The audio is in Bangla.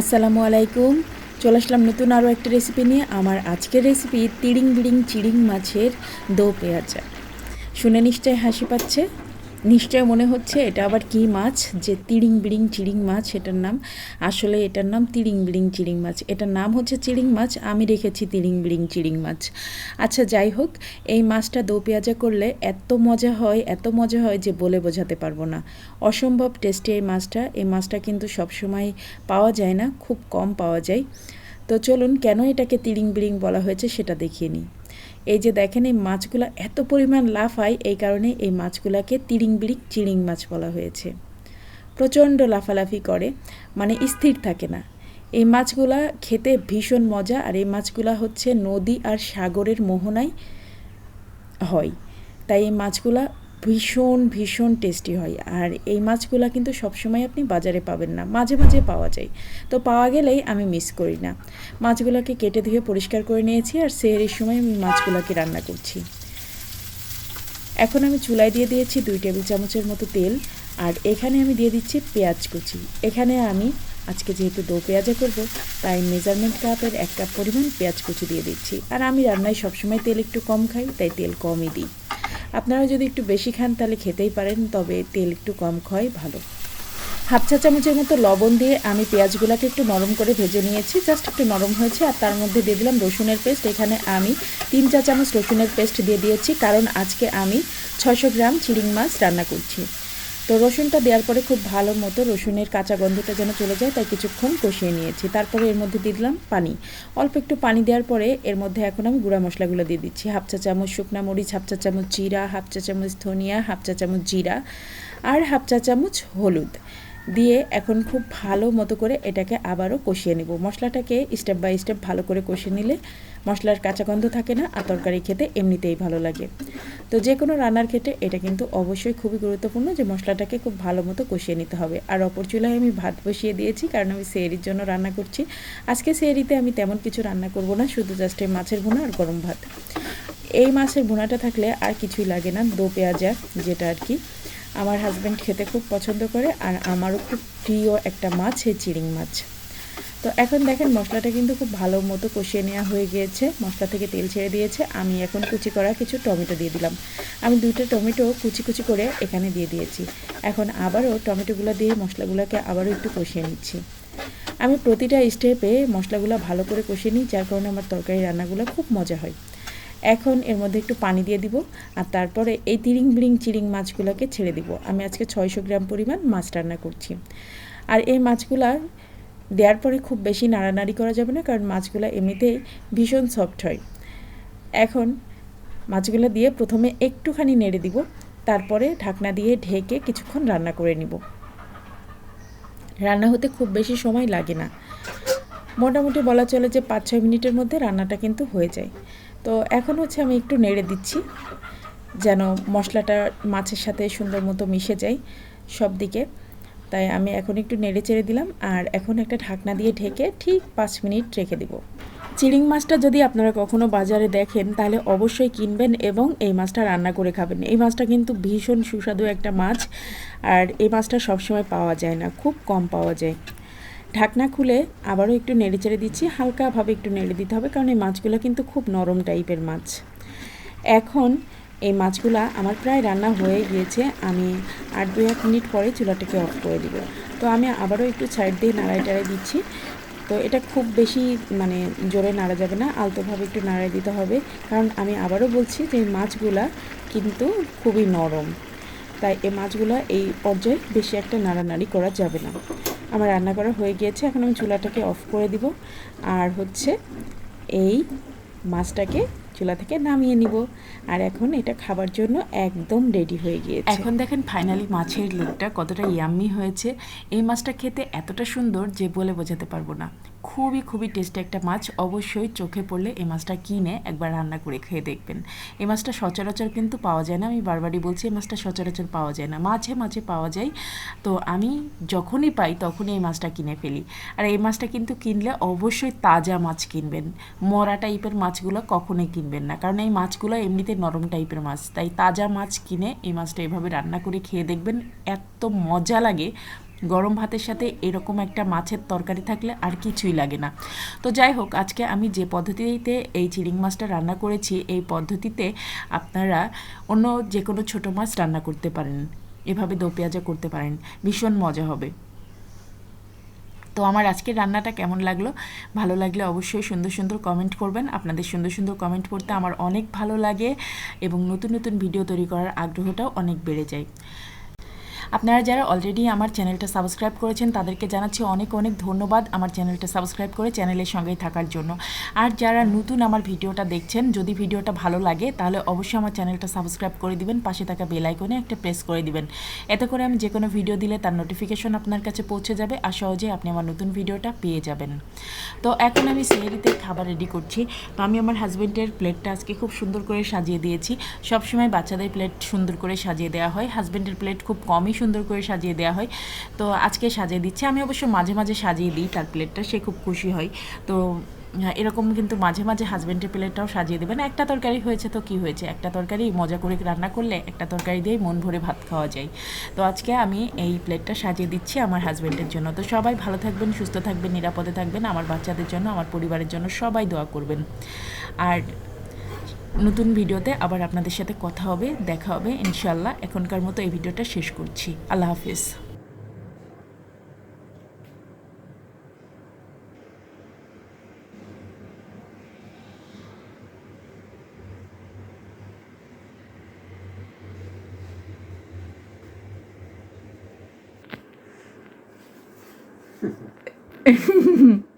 আসসালামু আলাইকুম। চলে আসলাম নতুন আরও একটা রেসিপি নিয়ে। আমার আজকের রেসিপি তিড়িং বিড়িং চিড়িং মাছের দো পেঁয়াজা শুনে নিশ্চয় হাসি পাচ্ছে। নিশ্চয় মনে হচ্ছে এটা আবার কি মাছ? যে তিড়িং বিড়িং চিড়িং মাছ, এটার নাম? আসলে এটার নাম তিড়িং বিড়িং চিড়িং মাছ। এটার নাম হচ্ছে চিড়িং মাছ, আমি রেখেছি তিড়িং বিড়িং চিড়িং মাছ। আচ্ছা যাই হোক, এই মাছটা দো পেঁয়াজা করলে এত মজা হয়, এত মজা হয় যে বলে বোঝাতে পারব না। অসম্ভব টেস্টি এই মাছটা। এই মাছটা কিন্তু সবসময় পাওয়া যায় না, খুব কম পাওয়া যায়। তো চলুন, কেন এটাকে তিড়িং বিড়িং বলা হয়েছে সেটা দেখিয়ে নিই। এই যে দেখেন, এই মাছগুলো এত পরিমাণ লাফায়, এই কারণে এই মাছগুলোকে তিড়িং বিড়িং চিড়িং মাছ বলা হয়েছে। প্রচণ্ড লাফালাফি করে মানে স্থির থাকে না। এই মাছগুলা খেতে ভীষণ মজা, আর এই মাছগুলা হচ্ছে নদী আর সাগরের মোহনায় হয়। তাই এই মাছগুলা ভীষণ ভীষণ টেস্টি হয়। আর এই মাছগুলো কিন্তু সবসময় আপনি বাজারে পাবেন না। মাঝে মাঝে পাওয়া যায়। তো পাওয়া গেলেই আমি মিস করি না। মাছগুলোকে কেটে ধুয়ে পরিষ্কার করে নিয়েছি আর সেহেরির সময় আমি মাছগুলোকে রান্না করছি। এখন আমি চুলায় দিয়ে দিয়েছি দুই টেবিল চামচের মতো তেল। আর এখানে আমি দিয়ে দিচ্ছি পেঁয়াজ কুচি। এখানে আমি আজকে যেহেতু দো পেঁয়াজা করব, তাই মেজারমেন্ট কাপের এক কাপ পরিমাণ পেঁয়াজ কুচি দিয়ে দিচ্ছি। আর আমি রান্নায় সবসময় তেল একটু কম খাই, তাই তেল কমই দিই। আপনারা যদি একটু বেশি খান তাহলে খেতেই পারেন, তবে তেল একটু কম খাওয়াই ভালো। হাফ চা চামচের মতো লবণ দিয়ে আমি পেঁয়াজগুলোকে একটু নরম করে ভেজে নিয়েছি, জাস্ট একটু নরম হয়েছে, আর তার মধ্যে দিয়ে দিলাম রসুনের পেস্ট। এখানে আমি তিন চা চামচ রসুনের পেস্ট দিয়ে দিয়েছি, কারণ আজকে আমি ছশো গ্রাম চিড়িং মাছ রান্না করছি। তো রসুনটা দেওয়ার পরে খুব ভালো মতো রসুনের কাঁচা গন্ধটা যেন চলে যায়, তাই কিছুক্ষণ কষিয়ে নিয়েছি। তারপরে এর মধ্যে দিয়ে দিলাম পানি। অল্প একটু পানি দেওয়ার পরে এর মধ্যে এখন আমি গুঁড়া মশলাগুলো দিয়ে দিচ্ছি। হাফ চা চামচ শুকনা মরিচ, হাফ চা চামচ জিরা, হাফ চা চামচ ধনিয়া, হাফ চা চামচ জিরা আর হাফ চা চামচ হলুদ। দিয়ে এখন খুব ভালো মতো করে এটাকে আবারও কষিয়ে নেব। মশলাটাকে স্টেপ বাই স্টেপ ভালো করে কষিয়ে নিলে মশলার কাঁচা গন্ধ থাকে না, আর তরকারি খেতে এমনিতেই ভালো লাগে। তো যে কোনো রান্নার ক্ষেত্রে এটা কিন্তু অবশ্যই খুবই গুরুত্বপূর্ণ যে মশলাটাকে খুব ভালো মতো কষিয়ে নিতে হবে। আর অপর চুলায় আমি ভাত বসিয়ে দিয়েছি, কারণ আমি সেরির জন্য রান্না করছি। আজকে সেরিতে আমি তেমন কিছু রান্না করব না, শুধু জাস্ট এই মাছের ভুনা আর গরম ভাত। এই মাছের ভুনাটা থাকলে আর কিছুই লাগে না, দো পেঁয়াজা যেটা আর কি। আমার হাজব্যান্ড খেতে খুব পছন্দ করে আর আমারও খুব প্রিয় একটা মাছ, এই চিড়িং মাছ। তো এখন দেখেন মশলাটা কিন্তু খুব ভালো মতো কষিয়ে নেওয়া হয়ে গিয়েছে। মশলা থেকে তেল ছেড়ে দিয়েছে। আমি এখন কুচি করা কিছু টমেটো দিয়ে দিলাম। আমি দুইটা টমেটো কুচি কুচি করে এখানে দিয়ে দিয়েছি। এখন আবারও টমেটোগুলো দিয়ে মশলাগুলোকে আবারও একটু কষিয়ে নিচ্ছি। আমি প্রতিটা স্টেপে মশলাগুলো ভালো করে কষিয়ে নিই, যার কারণে আমার তরকারি রান্নাগুলো খুব মজা হয়। এখন এর মধ্যে একটু পানি দিয়ে দিব আর তারপরে এই তিরিং বিড়িং চিরিং মাছগুলোকে ছেড়ে দিব। আমি আজকে ছয়শো গ্রাম পরিমাণ মাছ রান্না করছি। আর এই মাছগুলা দেওয়ার পরে খুব বেশি নাড়ানাড়ি করা যাবে না কারণ মাছগুলো এমনিতেই ভীষণ সফট হয়। এখন মাছগুলো দিয়ে প্রথমে একটুখানি নেড়ে দিব, তারপরে ঢাকনা দিয়ে ঢেকে কিছুক্ষণ রান্না করে নিব। রান্না হতে খুব বেশি সময় লাগে না। মোটামুটি বলা চলে যে পাঁচ ছয় মিনিটের মধ্যে রান্নাটা কিন্তু হয়ে যায়। তো এখন হচ্ছে আমি একটু নেড়ে দিচ্ছি, যেন মশলাটা মাছের সাথে সুন্দর মতো মিশে যায় সব দিকে। তাই আমি এখন একটু নেড়ে চেড়ে দিলাম, আর এখন একটা ঢাকনা দিয়ে ঢেকে ঠিক পাঁচ মিনিট রেখে দিব। চিড়িং মাছটা যদি আপনারা কখনো বাজারে দেখেন, তাহলে অবশ্যই কিনবেন এবং এই মাছটা রান্না করে খাবেন। এই মাছটা কিন্তু ভীষণ সুস্বাদু একটা মাছ, আর এই মাছটা সবসময় পাওয়া যায় না, খুব কম পাওয়া যায়। ঢাকনা খুলে আবারও একটু নেড়ে চেড়ে দিচ্ছি। হালকাভাবে একটু নেড়ে দিতে হবে, কারণ এই মাছগুলো কিন্তু খুব নরম টাইপের মাছ। এখন এই মাছগুলা আমার প্রায় রান্না হয়ে গিয়েছে। আমি আট দু এক মিনিট পরে চুলাটাকে অফ করে দিব। তো আমি আবারও একটু সাইড দিয়ে নাড়াই টাড়াই দিচ্ছি। তো এটা খুব বেশি মানে জোরে নাড়া যাবে না, আলতোভাবে একটু নাড়াই দিতে হবে। কারণ আমি আবারও বলছি যে মাছগুলা কিন্তু খুবই নরম। তাই এই মাছগুলো এই পর্যায়ে বেশি একটা নাড়ানাড়ি করা যাবে না। আমার রান্না করা হয়ে গিয়েছে, এখন আমি চুলাটাকে অফ করে দিব। আর হচ্ছে এই মাছটাকে চুলা থেকে নামিয়ে নিব। আর এখন এটা খাবার জন্য একদম রেডি হয়ে গিয়েছে। এখন দেখেন ফাইনালি মাছের লুকটা কতটা ইয়াম্মি হয়েছে। এই মাছটা খেতে এতটা সুন্দর যে বলে বোঝাতে পারব না। খুবই খুবই টেস্টি একটা মাছ। অবশ্যই চোখে পড়লে এই মাছটা কিনে একবার রান্না করে খেয়ে দেখবেন। এই মাছটা সচরাচর কিন্তু পাওয়া যায় না। আমি বারবারই বলছি, এই মাছটা সচরাচর পাওয়া যায় না। মাঝে মাঝে পাওয়া যায়। তো আমি যখনই পাই, তখনই এই মাছটা কিনে ফেলি। আর এই মাছটা কিন্তু কিনলে অবশ্যই তাজা মাছ কিনবেন। মরা টাইপের মাছগুলো কখনোই কিনবেন না। কারণ এই মাছগুলো এমনিতে নরম টাইপের মাছ। তাই তাজা মাছ কিনে এই মাছটা এভাবে রান্না করে খেয়ে দেখবেন। এত মজা লাগে। গরম ভাতের সাথে এরকম একটা মাছের তরকারি থাকলে আর কিছুই লাগে না। তো যাই হোক, আজকে আমি যে পদ্ধতিতে এই চিংড়ি মাছটা রান্না করেছি, এই পদ্ধতিতে আপনারা অন্য যে কোনো ছোটো মাছ রান্না করতে পারেন। এভাবে দো পেঁয়াজা করতে পারেন। ভীষণ মজা হবে। তো আমার আজকের রান্নাটা কেমন লাগল? ভালো লাগলে অবশ্যই সুন্দর সুন্দর কমেন্ট করবেন। আপনাদের সুন্দর সুন্দর কমেন্ট পড়তে আমার অনেক ভালো লাগে এবং নতুন নতুন ভিডিও তৈরি করার আগ্রহটাও অনেক বেড়ে যায়। আপনারা যারা অলরেডি আমার চ্যানেলটা সাবস্ক্রাইব করেছেন, তাদেরকে জানাচ্ছি অনেক অনেক ধন্যবাদ আমার চ্যানেলটা সাবস্ক্রাইব করে চ্যানেলের সঙ্গেই থাকার জন্য। আর যারা নতুন আমার ভিডিওটা দেখছেন, যদি ভিডিওটা ভালো লাগে, তাহলে অবশ্যই আমার চ্যানেলটা সাবস্ক্রাইব করে দিবেন, পাশে থাকা বেল আইকনে একটা প্রেস করে দিবেন। এতে করে আমি যে কোনো ভিডিও দিলে তার নোটিফিকেশন আপনার কাছে পৌঁছে যাবে, আর সহজেই আপনি আমার নতুন ভিডিওটা পেয়ে যাবেন। তো এখন আমি সেহরিতে খাবার রেডি করছি। তো আমি আমার হাজব্যান্ডের প্লেটটা আজকে খুব সুন্দর করে সাজিয়ে দিয়েছি। সবসময় বাচ্চাদের প্লেট সুন্দর করে সাজিয়ে দেওয়া হয়। হাজব্যান্ডের প্লেট খুব কমই সুন্দর করে সাজিয়ে দেওয়া হয়। তো আজকে সাজিয়ে দিচ্ছে। আমি অবশ্য মাঝে মাঝে সাজিয়ে দিই তার প্লেটটা, সে খুব খুশি হয়। তো এরকম কিন্তু মাঝে মাঝে হাজব্যান্ডের প্লেটটাও সাজিয়ে দেবেন একটা তরকারি হয়েছে তো কি হয়েছে? একটা তরকারি মজা করে রান্না করলে একটা তরকারি দিয়েই মন ভরে ভাত খাওয়া যায়। তো আজকে আমি এই প্লেটটা সাজিয়ে দিচ্ছি আমার হাজব্যান্ডের জন্য। তো সবাই ভালো থাকবেন, সুস্থ থাকবেন, নিরাপদে থাকবেন। আমার বাচ্চাদের জন্য, আমার পরিবারের জন্য সবাই দোয়া করবেন। আর নতুন ভিডিওতে আবার আপনাদের সাথে কথা হবে, দেখা হবে ইনশাল্লাহ এখনকার মতো এই ভিডিওটা শেষ করছি। আল্লাহ হাফিজ।